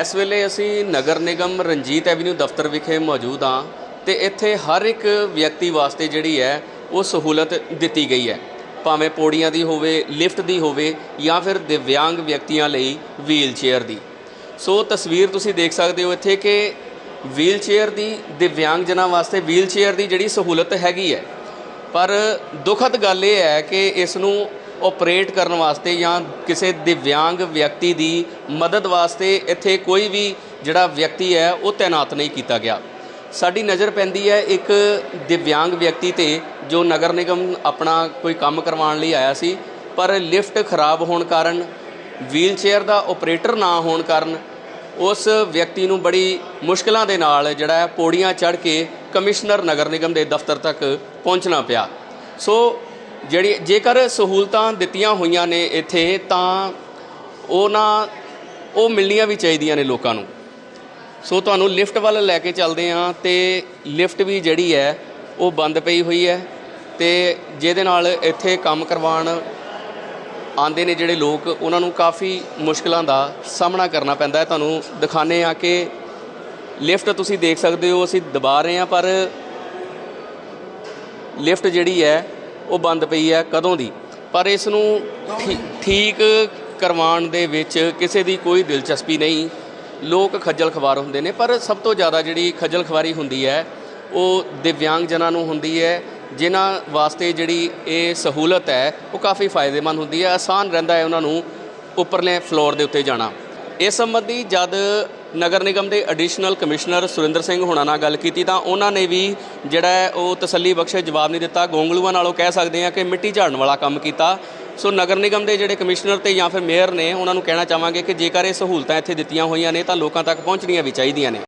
ਇਸ ਵੇਲੇ ਅਸੀਂ ਨਗਰ ਨਿਗਮ ਰਣਜੀਤ ਐਵਨਿਊ ਦਫ਼ਤਰ ਵਿਖੇ ਮੌਜੂਦ ਹਾਂ ਤੇ ਇੱਥੇ ਹਰ ਇੱਕ ਵਿਅਕਤੀ ਵਾਸਤੇ ਜਿਹੜੀ ਹੈ, ਉਹ ਸਹੂਲਤ ਦਿੱਤੀ ਗਈ ਹੈ। ਭਾਵੇਂ ਪੌੜੀਆਂ ਦੀ ਹੋਵੇ, ਲਿਫਟ ਦੀ ਹੋਵੇ ਜਾਂ ਫਿਰ ਦਿਵਿਆਂਗ ਵਿਅਕਤੀਆਂ ਲਈ ਵੀਲਚੇਅਰ ਦੀ। ਸੋ ਤਸਵੀਰ ਤੁਸੀਂ ਦੇਖ ਸਕਦੇ ਹੋ ਇੱਥੇ ਕਿ ਵੀਲਚੇਅਰ ਦੀ, ਦਿਵਿਆਂਗ ਜਨਾਂ ਵਾਸਤੇ ਵੀਲਚੇਅਰ ਦੀ ਜਿਹੜੀ ਸਹੂਲਤ ਹੈਗੀ ਹੈ। ਪਰ ਦੁਖਦ ਗੱਲ ਇਹ ਹੈ ਕਿ ਇਸ ਨੂੰ ਆਪਰੇਟ ਕਰਨ ਵਾਸਤੇ ਜਾਂ ਕਿਸੇ ਦਿਵਿਆਂਗ ਵਿਅਕਤੀ ਦੀ ਮਦਦ ਵਾਸਤੇ ਇੱਥੇ ਕੋਈ ਵੀ ਜਿਹੜਾ ਵਿਅਕਤੀ ਹੈ, ਉਹ ਤਾਇਨਾਤ ਨਹੀਂ ਕੀਤਾ ਗਿਆ। ਸਾਡੀ ਨਜ਼ਰ ਪੈਂਦੀ ਹੈ ਇੱਕ ਦਿਵਿਆਂਗ ਵਿਅਕਤੀ ਤੇ, ਜੋ ਨਗਰ ਨਿਗਮ ਆਪਣਾ ਕੋਈ ਕੰਮ ਕਰਵਾਉਣ ਲਈ ਆਇਆ ਸੀ, ਪਰ ਲਿਫਟ ਖਰਾਬ ਹੋਣ ਕਾਰਨ, ਵੀਲਚੇਅਰ ਦਾ ਆਪਰੇਟਰ ਨਾ ਹੋਣ ਕਾਰਨ, ਉਸ ਵਿਅਕਤੀ ਨੂੰ ਬੜੀ ਮੁਸ਼ਕਲਾਂ ਦੇ ਨਾਲ ਜਿਹੜਾ ਪੌੜੀਆਂ ਚੜ੍ਹ ਕੇ ਕਮਿਸ਼ਨਰ ਨਗਰ ਨਿਗਮ ਦੇ ਦਫ਼ਤਰ ਤੱਕ ਪਹੁੰਚਣਾ ਪਿਆ। ਸੋ ਜਿਹੜੀ ਜੇਕਰ ਸਹੂਲਤਾਂ ਦਿੱਤੀਆਂ ਹੋਈਆਂ ਨੇ ਇੱਥੇ, ਤਾਂ ਉਹ ਨਾ ਉਹ ਮਿਲਣੀਆਂ ਵੀ ਚਾਹੀਦੀਆਂ ਨੇ ਲੋਕਾਂ ਨੂੰ। ਸੋ ਤੁਹਾਨੂੰ ਲਿਫਟ ਵੱਲ ਲੈ ਕੇ ਚੱਲਦੇ ਹਾਂ ਤੇ ਲਿਫਟ ਵੀ ਜਿਹੜੀ ਹੈ, ਉਹ ਬੰਦ ਪਈ ਹੋਈ ਹੈ ਤੇ ਜਿਹਦੇ ਨਾਲ ਇੱਥੇ ਕੰਮ ਕਰਵਾਉਣ ਆਉਂਦੇ ਨੇ ਜਿਹੜੇ ਲੋਕ, ਉਹਨਾਂ ਨੂੰ ਕਾਫੀ ਮੁਸ਼ਕਲਾਂ ਦਾ ਸਾਹਮਣਾ ਕਰਨਾ ਪੈਂਦਾ ਹੈ। ਤੁਹਾਨੂੰ ਦਿਖਾਣੇ ਆ ਕਿ ਲਿਫਟ ਤੁਸੀਂ ਦੇਖ ਸਕਦੇ ਹੋ, ਅਸੀਂ ਦਬਾ ਰਹੇ ਹਾਂ, ਪਰ ਲਿਫਟ ਜਿਹੜੀ ਹੈ ਉਹ ਬੰਦ ਪਈ ਹੈ ਕਦੋਂ ਦੀ? ਪਰ ਇਸ ਨੂੰ ਠੀ- ਠੀਕ ਕਰਵਾਉਣ ਦੇ ਵਿੱਚ ਕਿਸੇ ਦੀ ਕੋਈ ਦਿਲਚਸਪੀ ਨਹੀਂ। ਲੋਕ ਖੱਜਲ ਖਵਾਰ ਹੁੰਦੇ ਨੇ, ਪਰ ਸਭ ਤੋਂ ਜ਼ਿਆਦਾ ਜਿਹੜੀ ਖੱਜਲ ਖਵਾਰੀ ਹੁੰਦੀ ਹੈ, ਉਹ ਦਿਵਿਆਂਗ ਜਨਾਂ ਨੂੰ ਹੁੰਦੀ ਹੈ, ਜਿਨ੍ਹਾਂ ਵਾਸਤੇ ਜਿਹੜੀ ਇਹ ਸਹੂਲਤ ਹੈ, ਉਹ ਕਾਫੀ ਫਾਇਦੇਮੰਦ ਹੁੰਦੀ ਹੈ। ਆਸਾਨ ਰਹਿੰਦਾ ਹੈ ਉਹਨਾਂ ਨੂੰ ਉੱਪਰਲੇ ਫਲੋਰ ਦੇ ਉੱਤੇ ਜਾਣਾ। ਇਸ ਸੰਬੰਧੀ ਜਦ ਨਗਰ ਨਿਗਮ ਦੇ ਐਡੀਸ਼ਨਲ ਕਮਿਸ਼ਨਰ ਸੁਰਿੰਦਰ ਸਿੰਘ ਹੁਣਾਂ ਨਾਲ ਗੱਲ ਕੀਤੀ ਤਾਂ ਉਹਨਾਂ ਨੇ ਵੀ ਜਿਹੜਾ ਉਹ ਤਸੱਲੀ ਬਖਸ਼ੇ ਜਵਾਬ ਨਹੀਂ ਦਿੱਤਾ। ਗੋਂਗਲੂਆਂ ਨਾਲੋਂ ਕਹਿ ਸਕਦੇ ਆ ਕਿ ਮਿੱਟੀ ਝਾੜਨ ਵਾਲਾ ਕੰਮ ਕੀਤਾ। ਸੋ ਨਗਰ ਨਿਗਮ ਦੇ ਜਿਹੜੇ ਕਮਿਸ਼ਨਰ ਤੇ ਜਾਂ ਫਿਰ ਮੇਅਰ ਨੇ, ਉਹਨਾਂ ਨੂੰ ਕਹਿਣਾ ਚਾਹਾਂਗੇ ਕਿ ਜੇਕਰ ਇਹ ਸਹੂਲਤਾਂ ਇੱਥੇ ਦਿੱਤੀਆਂ ਹੋਈਆਂ ਨੇ ਤਾਂ ਲੋਕਾਂ ਤੱਕ ਪਹੁੰਚਣੀਆਂ ਵੀ ਚਾਹੀਦੀਆਂ ਨੇ।